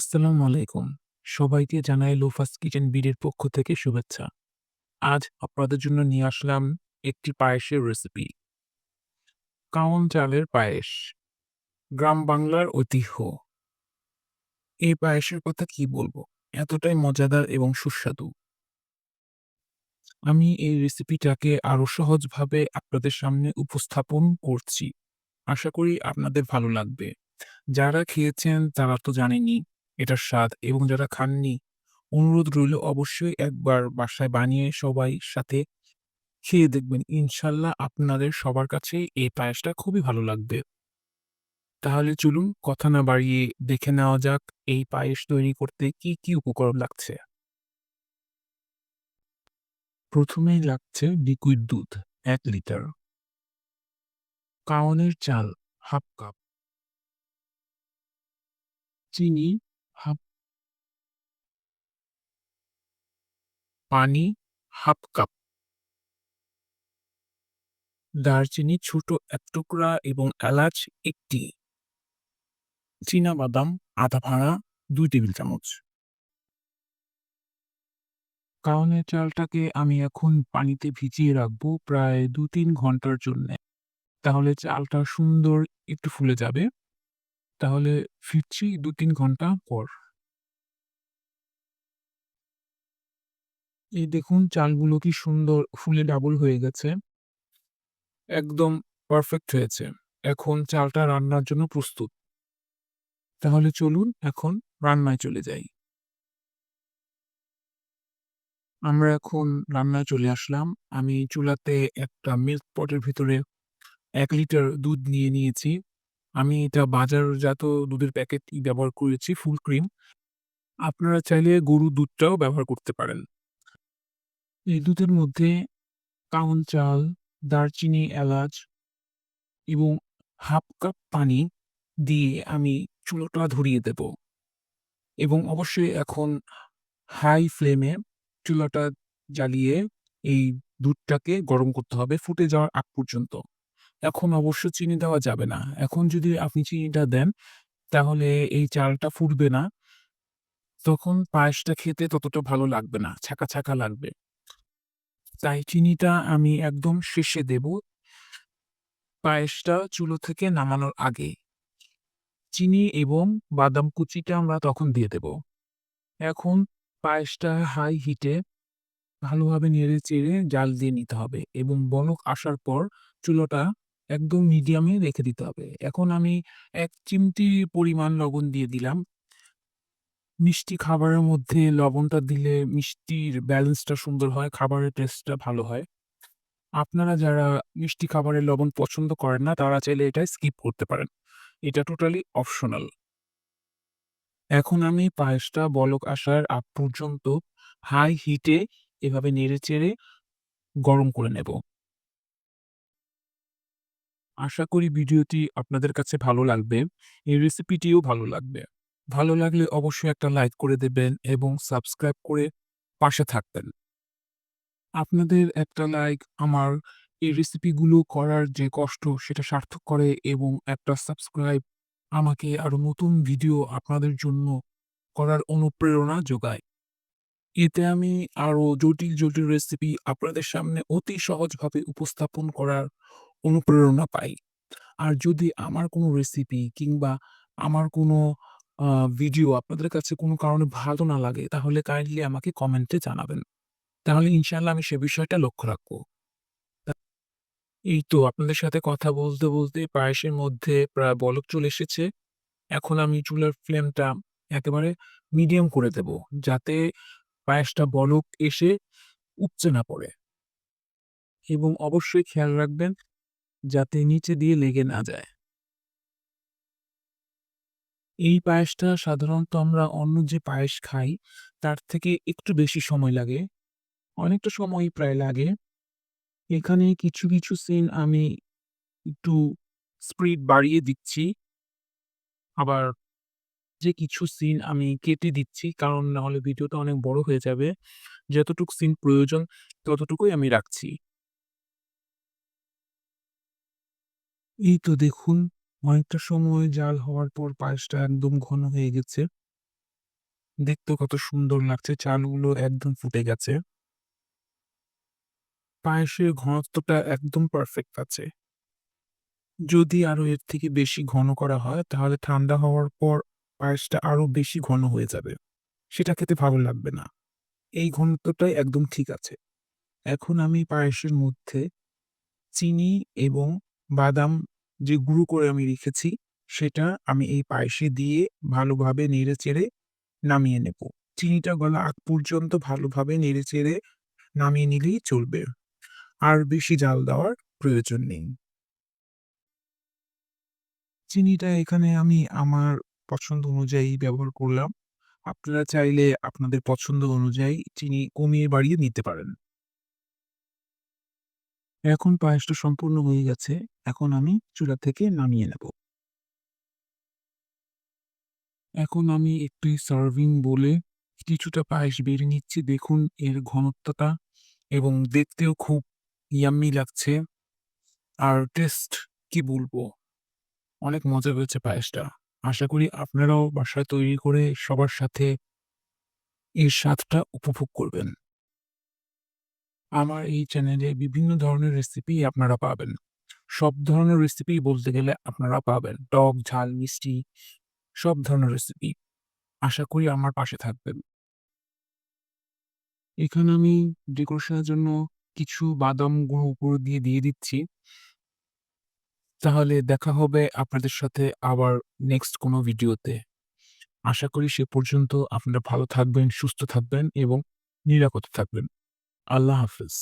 আসসালামু আলাইকুম। সবাইকে জানাই লোফাস কিচেন বিডির পক্ষ থেকে শুভেচ্ছা। আজ আপনাদের জন্য নিয়ে আসলাম একটি পায়েসের রেসিপি। কাওন চালের পায়েস। গ্রাম বাংলার ঐতিহ্য। এই পায়েসের কথা কি বলব? এতটাই মজাদার এবং সুস্বাদু। আমি এই রেসিপিটাকে আরও সহজভাবে আপনাদের সামনে উপস্থাপন করছি। আশা করি আপনাদের ভালো লাগবে। যারা খেয়েছেন তারা তো জানেনই এটার স্বাদ এবং যারা খাননি অনুরোধ রইল অবশ্যই একবার বাসায় বানিয়ে সবাই সাথে খেয়ে দেখবেন। ইনশাল্লাহ আপনাদের সবার কাছে এই পায়েসটা খুবই ভালো লাগবে। তাহলে চলুন কথা না বাড়িয়ে দেখে নেওয়া যাক এই পায়েস তৈরি করতে কি, কি উপকরণ লাগছে। প্রথমেই লাগছে লিকুইড দুধ এক লিটার। কাওনের চাল হাফ কাপ। চিনি হাফ পানি হাফ কাপ। দারচিনি ছোট এক টুকরা এবং এলাচ ১ টি। চীনাবাদাম আধা ভাঙা ২ টেবিল চামচ। কাওনের চালটাকে আমি এখন পানিতে ভিজিয়ে রাখব প্রায় ২-৩ ঘণ্টার জন্যে। তাহলে চালটা সুন্দর একটু ফুলে যাবে। তাহলে ফিরছি ২-৩ ঘণ্টা পর। এই দেখুন চালগুলো কি সুন্দর ফুলে ডাবল হয়ে গেছে। একদম পারফেক্ট হয়েছে। এখন চালটা রান্নার জন্য প্রস্তুত। তাহলে চলুন এখন রান্নায় চলে যাই। আমরা এখন রান্নায় চলে আসলাম। আমি চুলাতে একটা মিল্ক পটের ভিতরে এক লিটার দুধ নিয়ে নিয়েছি। আমি এটা বাজারজাত দুধের প্যাকেটই ব্যবহার করেছি ফুল ক্রিম। আপনারা চাইলে গরুর দুধটাও ব্যবহার করতে পারেন। এই দুধের মধ্যে কাওন চাল, দারচিনি, এলাচ এবং হাফ কাপ পানি দিয়ে আমি চুলোটা ধরিয়ে দেব। এবং অবশ্যই এখন হাই ফ্লেমে চুলাটা জ্বালিয়ে এই দুধটাকে গরম করতে হবে ফুটে যাওয়ার আগ পর্যন্ত। এখন অবশ্য চিনি দেওয়া যাবে না। এখন যদি আপনি চিনিটা দেন তাহলে এই চালটা ফুটবে না। তখন পায়েসটা খেতে ততটা ভালো লাগবে না। ছাঁকা, ছাঁকা লাগবে। তাই চিনিটা আমি একদম শেষে দেব। পায়েসটা চুলো থেকে নামানোর আগে। চিনি এবং বাদাম কুচিটা আমরা তখন দিয়ে দেব। এখন পায়েসটা হাই হিটে ভালোভাবে নেড়ে-চেড়ে জাল দিয়ে নিতে হবে এবং বলক আসার পর চুলোটা একদম মিডিয়ামে রেখে দিতে হবে। এখন আমি এক চিমটি পরিমাণ লবণ দিয়ে দিলাম। মিষ্টি খাবারের মধ্যে লবণটা দিলে মিষ্টির ব্যালেন্সটা সুন্দর হয়, খাবারের টেস্টটা ভালো হয়। আপনারা যারা মিষ্টি খাবারে লবণ পছন্দ করেন না তারা চাইলে এটা স্কিপ করতে পারেন। এটা টোটালি অপশনাল। এখন আমি পায়েসটা বলক আসার আগ পর্যন্ত হাই হিটে এভাবে নেড়ে-চেড়ে গরম করে নেব। আশা করি ভিডিওটি আপনাদের কাছে ভালো লাগবে। এই রেসিপিটিও ভালো লাগবে। ভালো লাগলে অবশ্যই একটা লাইক করে দেবেন এবং সাবস্ক্রাইব করে পাশে থাকবেন। আপনাদের একটা লাইক আমার এই রেসিপিগুলো করার যে কষ্ট সেটা সার্থক করে এবং একটা সাবস্ক্রাইব আমাকে আরও নতুন ভিডিও আপনাদের জন্য করার অনুপ্রেরণা যোগায়। এতে আমি আরও জটিল, জটিল রেসিপি আপনাদের সামনে অতি সহজভাবে উপস্থাপন করার অনুপ্রেরণা পাই। আর যদি আমার কোনো রেসিপি কিংবা আমার কোনো ভিডিও আপনাদের কাছে কোনো কারণে ভালো না লাগে তাহলে কাইন্ডলি আমাকে কমেন্টে জানাবেন। তাহলে ইনশাআল্লাহ আমি সে বিষয়টা লক্ষ্য রাখব। এই তো আপনাদের সাথে কথা বলতে, বলতে পায়েসের মধ্যে প্রায় বলক চলে এসেছে। এখন আমি চুলার ফ্লেমটা একেবারে মিডিয়াম করে দেব। যাতে পায়েসটা বলক এসে উপচে না পড়ে। এবং অবশ্যই খেয়াল রাখবেন যাতে নিচে দিয়ে লেগে না যায়। এই পায়েসটা সাধারণত আমরা অন্য যে পায়েস খাই তার থেকে একটু বেশি সময় লাগে। অনেকটা সময় প্রায় লাগে। এখানে কিছু, কিছু সিন আমি একটু স্পিড বাড়িয়ে দিচ্ছি। আবার যে কিছু সিন আমি কেটে দিচ্ছি কারণ নাহলে ভিডিওটা অনেক বড় হয়ে যাবে। যতটুকু সিন প্রয়োজন ততটুকুই আমি রাখছি। এই তো দেখুন অনেকটা সময় জাল হওয়ার পর পায়েসটা একদম ঘন হয়ে গেছে। দেখতে কত সুন্দর লাগছে। চালগুলো একদম ফুটে গেছে। পায়েসের ঘনত্বটা একদম পারফেক্ট আছে। যদি আরও এর থেকে বেশি ঘন করা হয়, তাহলে ঠান্ডা হওয়ার পর পায়েসটা আরও বেশি ঘন হয়ে যাবে। সেটা খেতে ভালো লাগবে না। এই ঘনত্বটাই একদম ঠিক আছে। এখন আমি পায়েসের মধ্যে চিনি এবং বাদাম যে গুঁড়ো করে আমি রেখেছি, সেটা আমি এই পায়েসে দিয়ে ভালোভাবে নেড়েচেড়ে নামিয়ে নেব। চিনিটা গলা আগ পর্যন্ত ভালোভাবে নেড়েচেড়ে নামিয়ে নিলেই চলবে। আর বেশি জাল দেওয়ার প্রয়োজন নেই। চিনিটা এখানে আমি আমার পছন্দ অনুযায়ী ব্যবহার করলাম। আপনারা চাইলে আপনাদের পছন্দ অনুযায়ী চিনি কমিয়ে বাড়িয়ে নিতে পারেন। এখন পায়েসটা সম্পূর্ণ হয়ে গেছে। এখন আমি চুলা থেকে নামিয়ে নেব। এখন আমি একটি সার্ভিং বলে কিছুটা পায়েস বেড়ে নিচ্ছি। দেখুন এর ঘনত্বটা এবং দেখতেও খুব ইয়াম্মি লাগছে। আর টেস্ট কি বলব? অনেক মজা হয়েছে পায়েসটা। আশা করি আপনারাও বাসায় তৈরি করে সবার সাথে এর স্বাদটা উপভোগ করবেন। আমার এই চ্যানেলে বিভিন্ন ধরনের রেসিপি আপনারা পাবেন। সব ধরনের রেসিপি বলতে গেলে আপনারা পাবেন। টক, ঝাল, মিষ্টি সব ধরনের রেসিপি। আশা করি আমার পাশে থাকবেন। এখানে আমি ডেকোরেশনের জন্য কিছু বাদাম গুঁড়ো উপর দিয়ে দিয়ে দিচ্ছি। তাহলে দেখা হবে আপনাদের সাথে আবার নেক্সট কোনো ভিডিওতে। আশা করি সে পর্যন্ত আপনারা ভালো থাকবেন, সুস্থ থাকবেন এবং নিরাপদে থাকবেন। আল্লাহ হাফেজ।